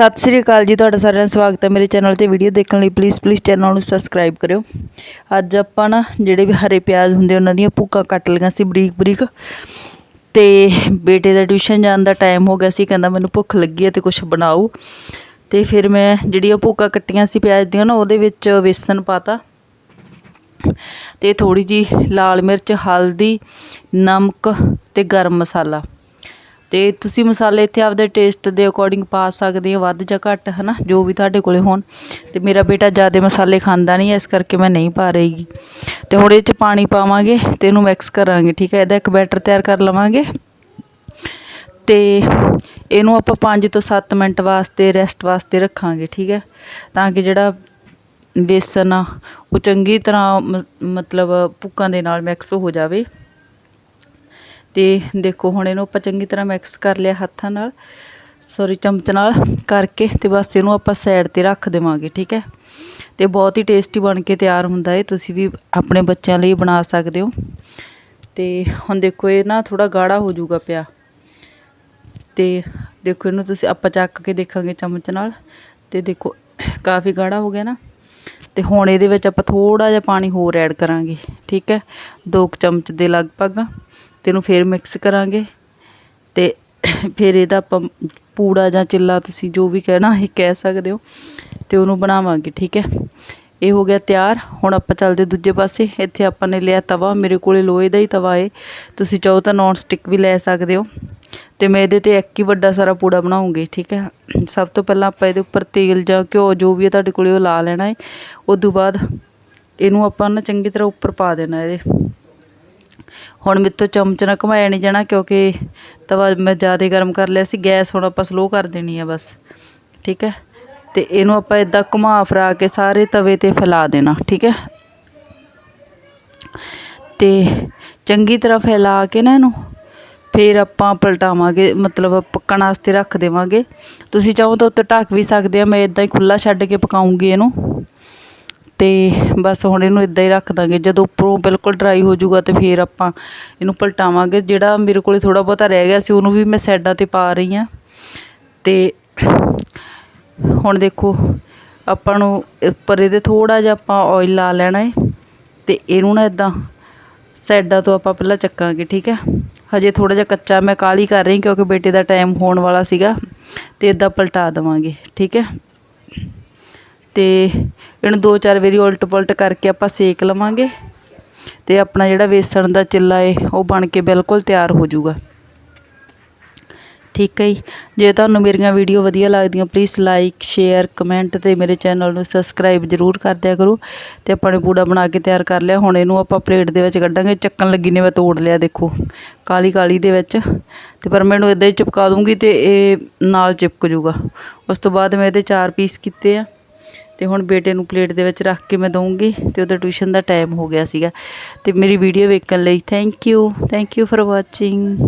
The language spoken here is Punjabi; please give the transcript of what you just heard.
ਸਤਿ ਸ੍ਰੀ ਅਕਾਲ ਜੀ, ਤੁਹਾਡਾ ਸਾਰਿਆਂ ਦਾ ਸਵਾਗਤ ਹੈ ਮੇਰੇ ਚੈਨਲ ਤੇ ਵੀਡੀਓ ਦੇਖਣ ਲਈ। ਪਲੀਜ਼ ਪਲੀਜ਼ ਚੈਨਲ ਨੂੰ ਸਬਸਕ੍ਰਾਈਬ ਕਰਿਓ। ਅੱਜ ਆਪਾਂ ਨਾ ਜਿਹੜੇ ਵੀ ਹਰੇ ਪਿਆਜ਼ ਹੁੰਦੇ ਉਹਨਾਂ ਦੀਆਂ ਭੁੱਕਾਂ ਕੱਟ ਲਈਆਂ ਸੀ ਬਰੀਕ ਬਰੀਕ। ਤੇ ਬੇਟੇ ਦਾ ਟਿਊਸ਼ਨ ਜਾਣ ਦਾ ਟਾਈਮ ਹੋ ਗਿਆ ਸੀ, ਕਹਿੰਦਾ ਮੈਨੂੰ ਭੁੱਖ ਲੱਗੀ ਹੈ ਤੇ ਕੁਝ ਬਣਾਓ। ਤੇ ਫਿਰ ਮੈਂ ਜਿਹੜੀਆਂ ਭੁੱਕਾਂ ਕੱਟੀਆਂ ਸੀ ਪਿਆਜ਼ ਦੀਆਂ ਨਾ, ਉਹਦੇ ਵਿੱਚ ਵੇਸਣ ਪਾਤਾ। ਤੇ ਥੋੜੀ ਜੀ ਲਾਲ ਮਿਰਚ, ਹਲਦੀ, ਨਮਕ ਤੇ ਗਰਮ ਮਸਾਲਾ। ਤੇ ਤੁਸੀਂ ਮਸਾਲੇ ਇੱਥੇ ਆਪਦੇ ਟੇਸਟ ਦੇ ਅਕੋਰਡਿੰਗ ਪਾ ਸਕਦੇ ਹੋ ਵੱਧ ਜਾਂ ਘੱਟ ਹਨਾ? ਜੋ ਵੀ ਤੁਹਾਡੇ ਕੋਲੇ ਹੋਣ। ਤੇ ਮੇਰਾ ਬੇਟਾ ਜ਼ਿਆਦਾ ਮਸਾਲੇ ਖਾਂਦਾ ਨਹੀਂ ਹੈ, ਇਸ ਕਰਕੇ ਮੈਂ ਨਹੀਂ ਪਾ ਰਹੀਗੀ ਤੇ ਹੁਣ ਇਹ ਚ ਪਾਣੀ ਪਾਵਾਂਗੇ ਤੇ ਇਹਨੂੰ ਮਿਕਸ ਕਰਾਂਗੇ ਠੀਕ ਹੈ? ਇਹਦਾ ਇੱਕ ਬੈਟਰ ਤਿਆਰ ਕਰ ਲਵਾਂਗੇ। ਤੇ ਇਹਨੂੰ ਆਪਾਂ 5 ਤੋਂ 7 ਮਿੰਟ ਵਾਸਤੇ ਰੈਸਟ ਵਾਸਤੇ ਰੱਖਾਂਗੇ ਠੀਕ ਹੈ? ਤਾਂ ਕਿ ਜਿਹੜਾ ਬੇਸਨ ਆ ਉਹ ਚੰਗੀ ਤਰ੍ਹਾਂ ਮ- ਮਤਲਬ ਭੁੱਕਾਂ ਦੇ ਨਾਲ ਮਿਕਸ ਹੋ ਜਾਵੇ। ਤੇ ਦੇਖੋ ਹੁਣ ਇਹਨੂੰ ਆਪਾਂ ਚੰਗੀ ਤਰ੍ਹਾਂ ਮਿਕਸ ਕਰ ਲਿਆ ਹੱਥਾਂ ਨਾਲ। ਸੌਰੀ ਚਮਚ ਨਾਲ ਕਰਕੇ ਤੇ ਬਸ ਇਹਨੂੰ ਆਪਾਂ ਸਾਈਡ ਤੇ ਰੱਖ ਦੇਵਾਂਗੇ, ਠੀਕ ਹੈ? ਤੇ ਬਹੁਤ ਹੀ ਟੇਸਟੀ ਬਣ ਕੇ ਤਿਆਰ ਹੁੰਦਾ ਹੈ ਤੁਸੀਂ ਵੀ ਆਪਣੇ ਬੱਚਿਆਂ ਲਈ ਬਣਾ ਸਕਦੇ ਹੋ। ਤੇ ਹੁਣ ਦੇਖੋ ਇਹ ਨਾ ਥੋੜਾ ਗਾੜਾ ਹੋ ਜਾਊਗਾ ਪਿਆ। ਤੇ ਦੇਖੋ ਇਹਨੂੰ ਤੁਸੀਂ ਆਪਾਂ ਚੱਕ ਕੇ ਦੇਖਾਂਗੇ ਚਮਚ ਨਾਲ। ਤੇ ਦੇਖੋ, ਕਾਫੀ ਗਾੜਾ ਹੋ ਗਿਆ ਨਾ। ਤੇ ਹੁਣ ਇਹਦੇ ਵਿੱਚ ਆਪਾਂ ਥੋੜਾ ਜਿਹਾ ਪਾਣੀ ਹੋਰ ਐਡ ਕਰਾਂਗੇ, ਠੀਕ ਹੈ? ਦੋ ਕੁ ਚਮਚ ਦੇ ਲਗਭਗ। ਤੇ ਇਹਨੂੰ ਫੇਰ ਮਿਕਸ ਕਰਾਂਗੇ। ਤੇ ਫਿਰ ਇਹਦਾ ਆਪਾਂ ਪੂੜਾ ਜਾਂ ਚਿੱਲਾ ਤੁਸੀਂ ਜੋ ਵੀ ਕਹਿਣਾ, ਇਹ ਕਹਿ ਸਕਦੇ ਹੋ। ਤੇ ਉਹਨੂੰ ਬਣਾਵਾਂਗੇ, ਠੀਕ ਹੈ? ਇਹ ਹੋ ਗਿਆ ਤਿਆਰ। ਹੁਣ ਆਪਾਂ ਚੱਲਦੇ ਦੂਜੇ ਪਾਸੇ। ਇੱਥੇ ਆਪਾਂ ਨੇ ਲਿਆ ਤਵਾ। ਮੇਰੇ ਕੋਲੇ ਲੋਹੇ ਦਾ ਹੀ ਤਵਾ ਏ। ਤੁਸੀਂ ਚਾਹੋ ਤਾਂ ਨੌਨ ਸਟਿਕ ਵੀ ਲੈ ਸਕਦੇ ਹੋ। ਤੇ ਮੈਂ ਇਹਦੇ ਤੇ ਇੱਕ ਹੀ ਵੱਡਾ ਸਾਰਾ ਪੂੜਾ ਬਣਾਉਂਗੀ, ਠੀਕ ਹੈ? ਸਭ ਤੋਂ ਪਹਿਲਾਂ ਆਪਾਂ ਇਹਦੇ ਉੱਪਰ ਤੇਲ ਜਾਂ ਘਿਓ ਜੋ ਵੀ ਹੈ ਤੁਹਾਡੇ ਕੋਲੇ ਉਹ ਲਾ ਲੈਣਾ ਏ। ਉਸ ਤੋਂ ਬਾਅਦ ਇਹਨੂੰ ਆਪਾਂ ਨਾ ਚੰਗੀ ਤਰ੍ਹਾਂ ਉੱਪਰ ਪਾ ਦੇਣਾ ਇਹਦੇ। ਹੁਣ ਮੇਰੇ ਤੋਂ ਚਮਚ ਨਾਲ ਘੁਮਾਇਆ ਨਹੀਂ ਜਾਣਾ ਕਿਉਂਕਿ ਤਵਾ ਮੈਂ ਜ਼ਿਆਦਾ ਗਰਮ ਕਰ ਲਿਆ ਸੀ, ਗੈਸ ਹੁਣ ਆਪਾਂ ਸਲੋ ਕਰ ਦੇਣੀ ਆ ਬਸ। ਠੀਕ ਹੈ? ਤੇ ਇਹਨੂੰ ਆਪਾਂ ਇਦਾਂ ਘੁਮਾ ਫਰਾ ਕੇ ਸਾਰੇ ਤਵੇ ਤੇ ਫੈਲਾ ਦੇਣਾ, ਠੀਕ ਹੈ? ਤੇ ਚੰਗੀ ਤਰ੍ਹਾਂ ਫੈਲਾ ਕੇ ਨਾ ਇਹਨੂੰ, ਫਿਰ ਆਪਾਂ ਪਲਟਾਵਾਂਗੇ, ਮਤਲਬ ਪੱਕਣ ਵਾਸਤੇ ਰੱਖ ਦੇਵਾਂਗੇ। ਤੁਸੀਂ ਚਾਹੋ ਤਾਂ ਉੱਤੇ ਢੱਕ ਵੀ ਸਕਦੇ ਆ, ਮੈਂ ਇਦਾਂ ਹੀ ਖੁੱਲਾ ਛੱਡ ਕੇ ਪਕਾਉਂਗੀ ਇਹਨੂੰ। ਅਤੇ ਬਸ ਹੁਣ ਇਹਨੂੰ ਇੱਦਾਂ ਹੀ ਰੱਖ ਦਾਂਗੇ। ਜਦੋਂ ਉੱਪਰੋਂ ਬਿਲਕੁਲ ਡਰਾਈ ਹੋ ਜਾਊਗਾ ਤੇ ਫਿਰ ਆਪਾਂ ਇਹਨੂੰ ਪਲਟਾਵਾਂਗੇ। ਜਿਹੜਾ ਮੇਰੇ ਕੋਲ ਥੋੜ੍ਹਾ ਬਹੁਤਾ ਰਹਿ ਗਿਆ ਸੀ, ਉਹਨੂੰ ਵੀ ਮੈਂ ਸਾਈਡਾਂ ਤੇ ਪਾ ਰਹੀ ਹਾਂ। ਅਤੇ ਹੁਣ ਦੇਖੋ, ਆਪਾਂ ਨੂੰ ਉੱਪਰ ਇਹਦੇ ਥੋੜ੍ਹਾ ਜਿਹਾ ਆਪਾਂ ਆਇਲ ਲਾ ਲੈਣਾ ਹੈ ਅਤੇ ਇਹਨੂੰ ਨਾ ਇਦਾਂ ਸਾਈਡਾਂ ਤੋਂ ਆਪਾਂ ਪਹਿਲਾਂ ਚੱਕਾਂਗੇ, ਠੀਕ ਹੈ? ਹਜੇ ਥੋੜਾ ਜਿਹਾ ਕੱਚਾ ਮੈਂ ਕਾਲੀ ਕਰ ਰਹੀ ਕਿਉਂਕਿ ਬੇਟੇ ਦਾ ਟਾਈਮ ਹੋਣ ਵਾਲਾ ਸੀਗਾ। ਤੇ ਇਦਾਂ ਪਲਟਾ ਦੇਵਾਂਗੇ, ਠੀਕ ਹੈ? ਤੇ ਇਹਨੂੰ ਦੋ ਚਾਰ ਵਾਰੀ ਉਲਟ ਪੁਲਟ ਕਰਕੇ ਆਪਾਂ ਸੇਕ ਲਵਾਂਗੇ ਤੇ ਆਪਣਾ ਜਿਹੜਾ ਵੇਸਣ ਦਾ ਚਿੱਲਾ ਏ, ਉਹ ਬਣ ਕੇ ਬਿਲਕੁਲ ਤਿਆਰ ਹੋ ਜਾਊਗਾ। ਠੀਕ ਹੈ ਜੀ। ਜੇ ਤੁਹਾਨੂੰ ਮੇਰੀਆਂ ਵੀਡੀਓ ਵਧੀਆ ਲੱਗਦੀਆਂ ਪਲੀਜ਼ ਲਾਈਕ ਸ਼ੇਅਰ ਕਮੈਂਟ ਤੇ ਮੇਰੇ ਚੈਨਲ ਨੂੰ ਸਬਸਕ੍ਰਾਈਬ ਜ਼ਰੂਰ ਕਰ ਦਿਆ ਕਰੋ ਤੇ ਆਪਾਂ ਨੇ ਪੂੜਾ ਬਣਾ ਕੇ ਤਿਆਰ ਕਰ ਲਿਆ। ਹੁਣ ਇਹਨੂੰ ਆਪਾਂ ਪਲੇਟ ਦੇ ਵਿੱਚ ਕੱਢਾਂਗੇ। ਚੱਕਣ ਲੱਗੀ ਨੇ ਮੈਂ ਤੋੜ ਲਿਆ, ਦੇਖੋ। ਕਾਲੀ ਕਾਲੀ ਦੇ ਵਿੱਚ। ਤੇ ਪਰ ਮੈਨੂੰ ਇਦਾਂ ਹੀ ਚਿਪਕਾ ਦੂੰਗੀ ਤੇ ਇਹ ਨਾਲ ਚਿਪਕ ਜੂਗਾ ਉਸ ਤੋਂ ਬਾਅਦ ਮੈਂ ਇਹਦੇ ਚਾਰ ਪੀਸ ਕੀਤੇ ਆ। ਤੇ ਹੁਣ ਬੇਟੇ ਨੂੰ ਪਲੇਟ ਦੇ ਵਿੱਚ ਰੱਖ ਕੇ ਮੈਂ ਦਊਂਗੀ ਤੇ ਉਹਦਾ ਟਿਊਸ਼ਨ ਦਾ ਟਾਈਮ ਹੋ ਗਿਆ ਸੀਗਾ ਤੇ ਮੇਰੀ ਵੀਡੀਓ ਵੇਖਣ ਲਈ thank you thank you for watching